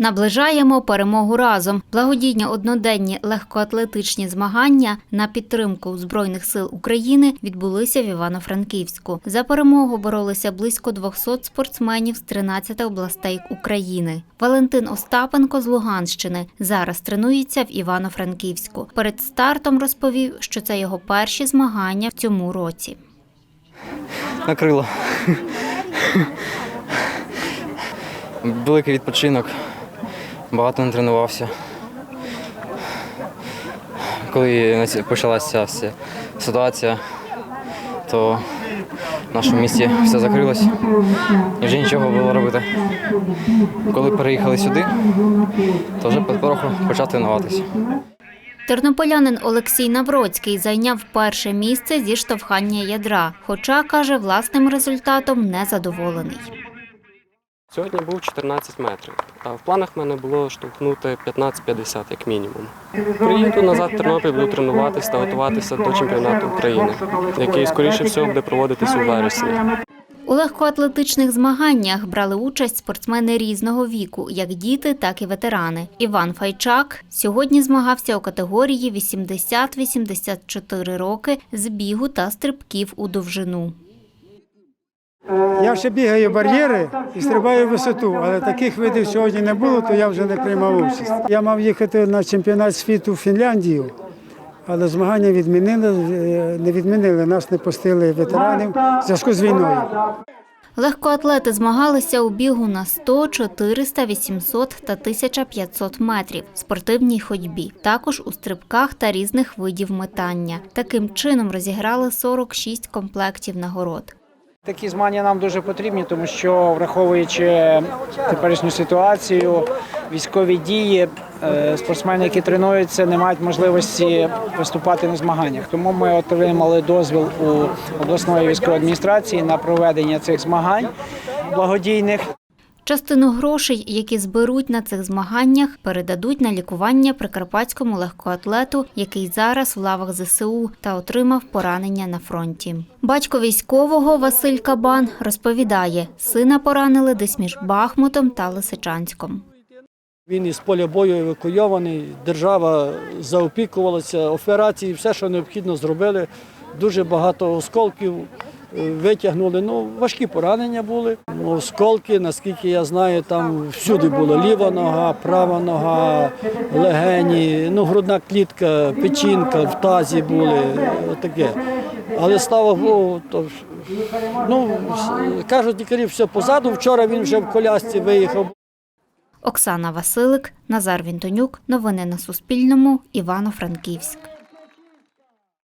Наближаємо перемогу разом. Благодійні одноденні легкоатлетичні змагання на підтримку Збройних сил України відбулися в Івано-Франківську. За перемогу боролися близько 200 спортсменів з 13 областей України. Валентин Остапенко з Луганщини зараз тренується в Івано-Франківську. Перед стартом розповів, що це його перші змагання в цьому році. накрило. Великий відпочинок, багато не тренувався. Коли почалася вся ситуація, то в нашому місті все закрилось і вже нічого було робити. Коли переїхали сюди, то вже потроху почав тренуватися. Тернополянин Олексій Навроцький зайняв перше місце зі штовхання ядра, хоча каже, власним результатом не задоволений. Сьогодні був 14 метрів, а в планах в мене було штовхнути 15-50 як мінімум. Приїду назад в Тернопіль, буду тренуватися та готуватися до чемпіонату України, який, скоріше всього, буде проводитись у вересні. У легкоатлетичних змаганнях брали участь спортсмени різного віку, як діти, так і ветерани. Іван Файчак сьогодні змагався у категорії 80-84 роки з бігу та стрибків у довжину. Я ще бігаю бар'єри і стрибаю висоту, але таких видів сьогодні не було, то я вже не приймав участь. Я мав їхати на чемпіонат світу в Фінляндію, але змагання відмінили, е, не відмінили, нас не пустили ветеранів в зв'язку з війною. Легкоатлети змагалися у бігу на 100, 400, 800 та 1500 метрів, спортивній ходьбі, також у стрибках та різних видів метання. Таким чином розіграли 46 комплектів нагород. Такі змагання нам дуже потрібні, тому що враховуючи теперішню ситуацію, військові дії, е, спортсмени, які тренуються, не мають можливості виступати на змаганнях. Тому ми отримали дозвіл у обласної військової адміністрації на проведення цих змагань благодійних. Частину грошей, які зберуть на цих змаганнях, передадуть на лікування прикарпатському легкоатлету, який зараз в лавах ЗСУ та отримав поранення на фронті. Батько військового Василь Кабан розповідає, сина поранили десь між Бахмутом та Лисичанськом. Він із поля бою евакуйований, держава заопікувалася, операції, все, що необхідно, зробили. Дуже багато осколків витягнули. Ну, важкі поранення були. Ну, Осколки, наскільки я знаю, там всюди було ліва нога, права нога, легені, ну, грудна клітка, печінка, в тазі були. е, Таке. Але слава Богу, то, ну, кажуть лікарі, все позаду. Вчора він вже в колясці виїхав. Оксана Василик, Назар Вінтонюк. Новини на Суспільному. Івано-Франківськ.